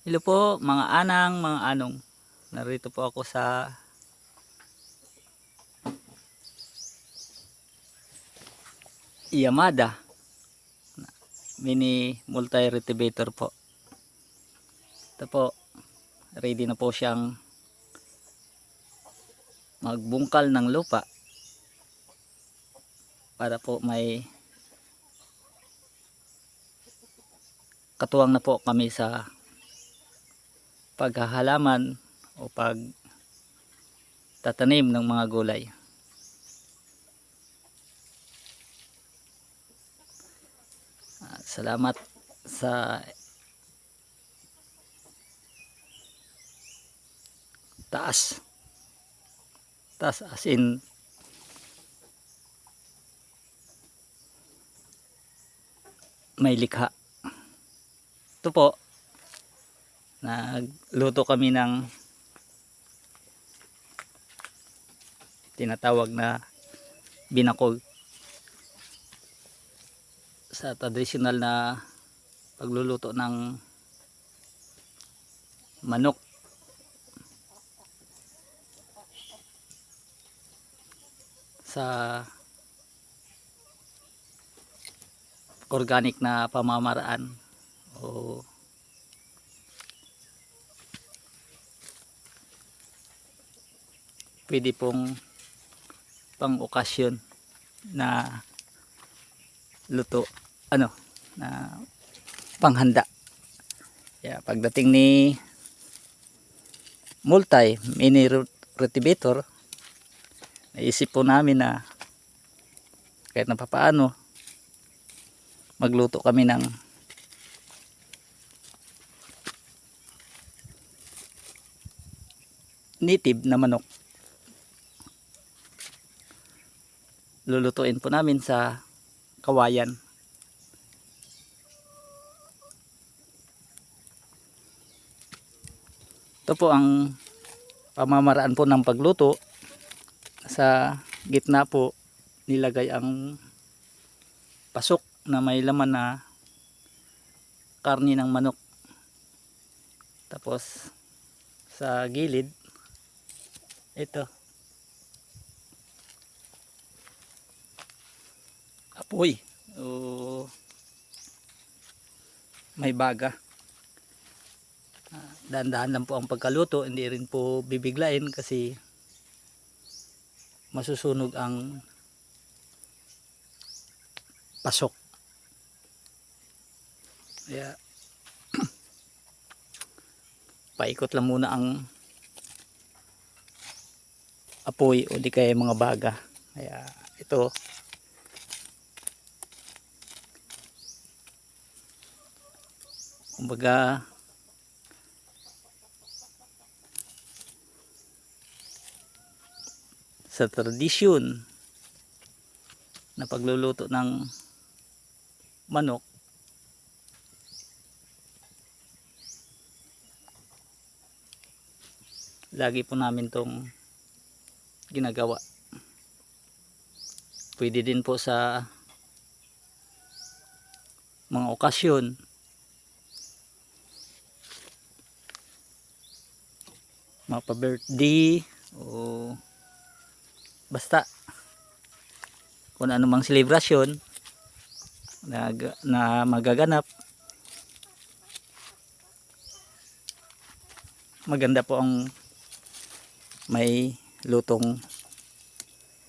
Hello po mga anang, mga anong. Narito po ako sa Yamada mini multi-retivator po. Ito po, ready na po siyang magbungkal ng lupa para po may katuwang na po kami sa paghahalaman o pag tatanim ng mga gulay. Ah, Salamat sa taas. Taas as in may likha. Ito po, nagluto kami ng tinatawag na binakog sa traditional na pagluluto ng manok. Sa organic na pamamaraan o pwede pong pang okasyon na luto ano na panghanda. Yeah, pagdating ni multi mini retivator naisip po namin na kahit na papaano magluto kami ng native na manok lulutuin po namin sa kawayan. Ito po ang pamamaraan po ng pagluto. Sa gitna po nilagay ang pasok na may laman na karni ng manok. Tapos sa gilid ito apoy o may baga. Ah, dahan-dahan lang po ang pagkaluto hindi rin po bibiglain kasi masusunog ang pasok. Kaya paikot lang muna ang apoy o di kaya mga baga. Kaya ito kumbaga sa tradisyon na pagluluto ng manok lagi po namin tong ginagawa. Pwede din po sa mga okasyon mga pa-birthday o basta kung ano mang selebrasyon na, na magaganap. Maganda po ang may lutong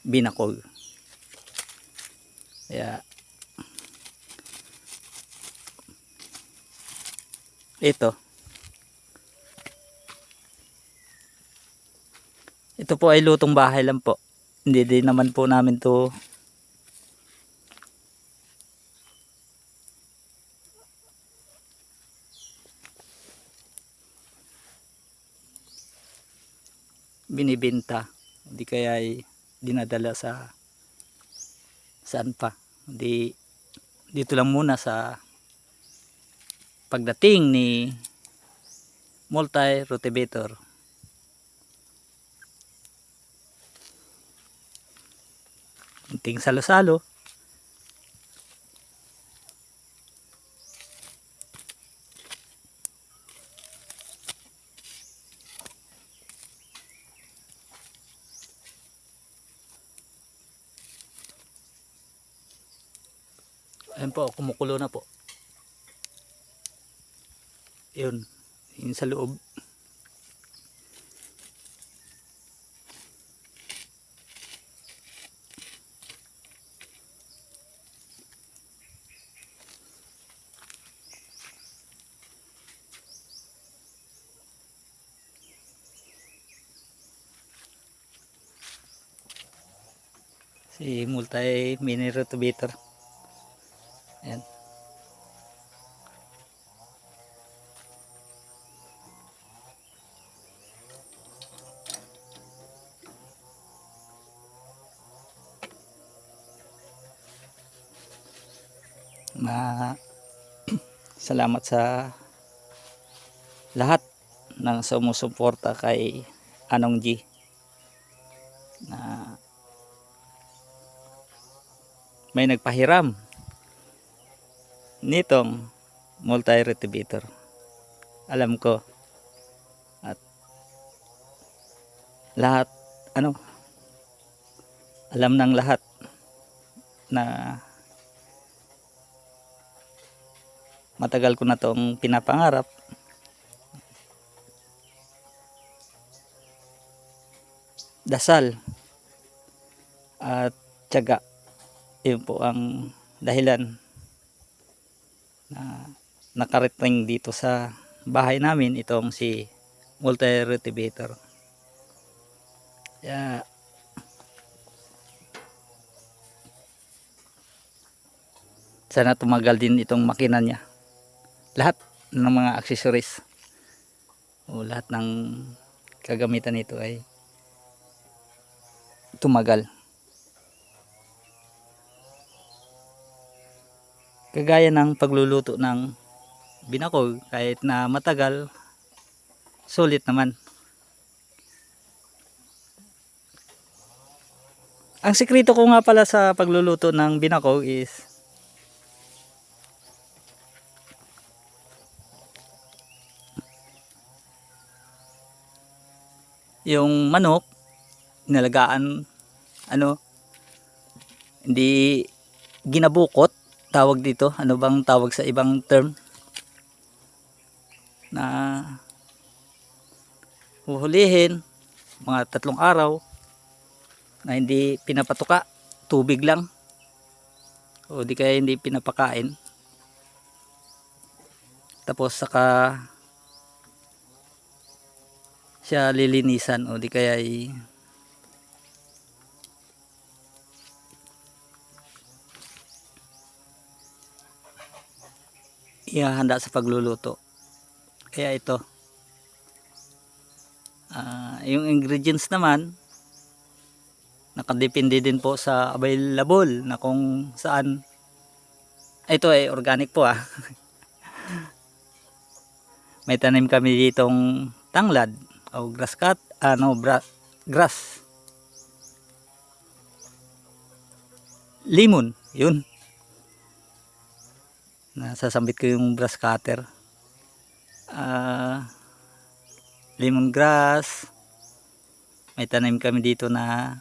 binakol. Kaya ito ito po ay lutong bahay lang po. Hindi din naman po namin to binibenta hindi kaya ay dinadala sa saan pa hindi dito lang muna sa pagdating ni multi kunting salo-salo Ayan po, kumukulo na po. Yun, yun sa loob. Si multi mini rotovator. Ayan. Ma salamat sa lahat ng sumusuporta kay Anong G may nagpahiram nitong multi-retributor. Alam ko. At lahat, ano, alam ng lahat na matagal ko na tong pinapangarap. Dasal at tiyaga yun po ang dahilan na nakarating dito sa bahay namin itong si multi-retributor. Kaya sana tumagal din itong makina niya. Lahat ng mga accessories o lahat ng kagamitan nito ay tumagal. Kagaya ng pagluluto ng binakog kahit na matagal sulit naman. Ang sikreto ko nga pala sa pagluluto ng binakog is yung manok nalagaan ano hindi ginabukot tawag dito? Ano bang tawag sa ibang term? Na huhulihin mga tatlong araw na hindi pinapatuka, tubig lang. O di kaya hindi pinapakain. Tapos saka siya lilinisan o di kaya ihahanda sa pagluluto. Kaya ito. ah, yung ingredients naman nakadepende din po sa available na kung saan ito ay organic po ah. May tanim kami ditong tanglad o grass cut, ano, bra, grass. Limon, yun nasasambit ko yung grass cutter. Uh, lemongrass may tanim kami dito na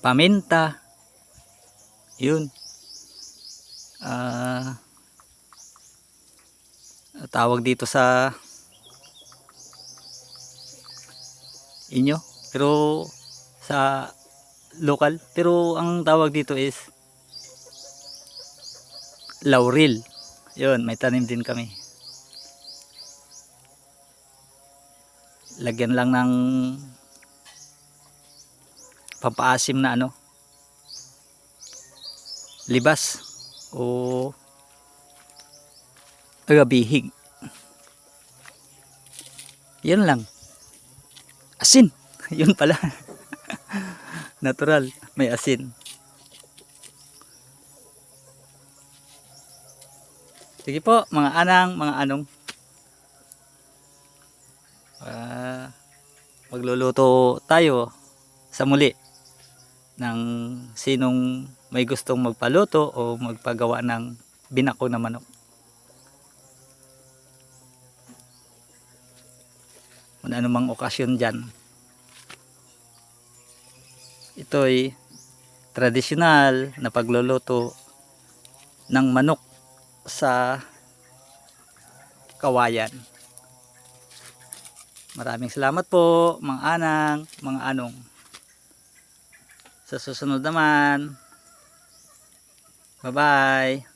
paminta. Yun. Uh, tawag dito sa inyo pero sa local pero ang tawag dito is laurel. Yun may tanim din kami. Lagyan lang ng pampaasim na ano libas o agabihig. Yan lang. Asin yun pala. Natural. May asin. Sige po mga anang mga anong. Ah, magluluto tayo sa muli ng sinong may gustong magpaluto o magpagawa ng binako na manok. Kung ano mang okasyon dyan ito'y tradisyonal na pagluluto ng manok sa kawayan. Maraming salamat po mga anang, mga anong. Sa susunod naman. Bye-bye.